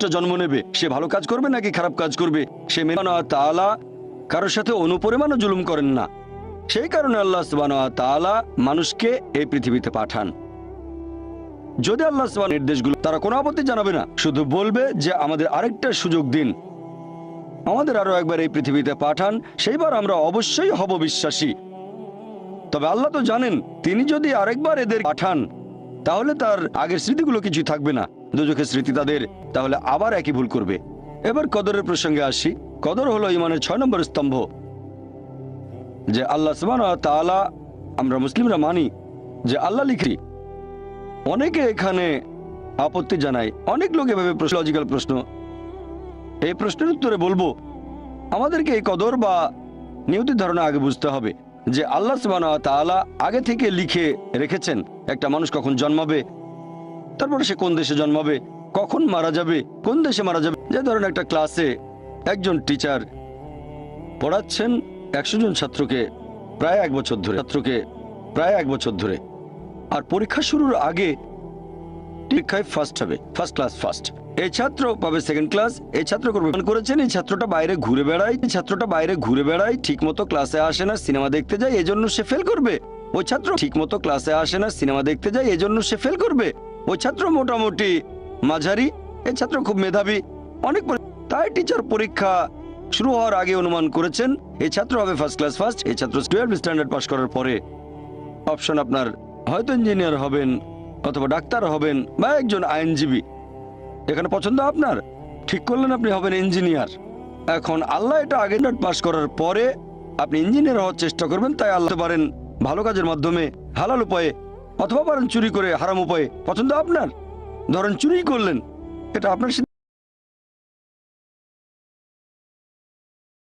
মানুষটা জন্ম নেবে? সে ভালো কাজ করবে নাকি খারাপ কাজ করবে? সে মেনে তাআলা কারোর সাথে অনুপরিমাণও জুলুম করেন না। সেই কারণে আল্লাহ সুবাহ তাআলা মানুষকে এই পৃথিবীতে পাঠান। যদি আল্লাহ সুবহান নির্দেশগুলো তারা কোনো আপত্তি জানাবে না, শুধু বলবে যে আমাদের আরেকটা সুযোগ দিন। আমাদের আরও একবার এই পৃথিবীতে পাঠান, সেইবার আমরা অবশ্যই হব বিশ্বাসী। তবে আল্লাহ তো জানেন, তিনি যদি আরেকবার এদের পাঠান, তাহলে তার আগের স্মৃতিগুলো কিছুই থাকবে না। দুজকের স্মৃতি তাদের, তাহলে আবার একই ভুল করবে। এবার কদরের প্রসঙ্গে আসি। কদর হলো ইমানের ছয় নম্বর স্তম্ভ, যে আল্লাহ সুবহান তাআলা, আমরা মুসলিমরা মানি, যে আল্লাহ লিখি অনেকে এখানে আপত্তি জানায়। অনেক লোক এভাবে লজিক্যাল প্রশ্ন। এই প্রশ্নের উত্তরে বলব, আমাদেরকে এই কদর বা নিয়তির ধারণা আগে বুঝতে হবে, যে আল্লাহ তাআলা আগে থেকে লিখে রেখেছেন, একটা মানুষ কখন জন্মাবে তারপরে সে কোন দেশে জন্মাবে? কখন মারা যাবে? কোন দেশে মারা যাবে? যে ধরেন একটা ক্লাসে একজন টিচার পড়াচ্ছেন একশো জন ছাত্রকে প্রায় এক বছর ধরে, ছাত্রকে প্রায় এক বছর ধরে। আর পরীক্ষা শুরুর আগে পরীক্ষায় ফার্স্ট হবে ফার্স্ট ক্লাস ফার্স্ট এই ছাত্র পাবে সেকেন্ড ক্লাস এই ছাত্র করেছেন, এই ছাত্রটা বাইরে ঘুরে বেড়ায়, এই ছাত্রটা বাইরে ঘুরে বেড়ায় ঠিক মতো ক্লাসে আসে না সিনেমা দেখতে যায়, এজন্য সে ফেল করবে। ওই ছাত্র ঠিক মতো ক্লাসে আসে না সিনেমা দেখতে যায়, এজন্য সে ফেল করবে। ওই ছাত্র মোটামুটি মাঝারি, এই ছাত্র খুব মেধাবী। অনেক তাই টিচার পরীক্ষা শুরু হওয়ার আগে অনুমান করেছেন, এই ছাত্র হবে ফার্স্ট ক্লাস ফার্স্ট এই ছাত্র টুয়েলভ স্ট্যান্ডার্ড পাশ করার পরে অপশন আপনার হয়তো ইঞ্জিনিয়ার হবেন অথবা ডাক্তার হবেন বা একজন আইনজীবী। এখানে পছন্দ আপনার? ঠিক করলেন আপনি হবেন ইঞ্জিনিয়ার এখন আল্লাহ এটা আগে পাস করার পরে আপনি ইঞ্জিনিয়ার হওয়ার চেষ্টা করবেন, তাই আল্লাহ পারেন ভালো কাজের মাধ্যমে হালাল উপায়ে অথবা পারেন চুরি করে হারাম উপায়ে পছন্দ আপনার ধরেন চুরি করলেন এটা আপনার।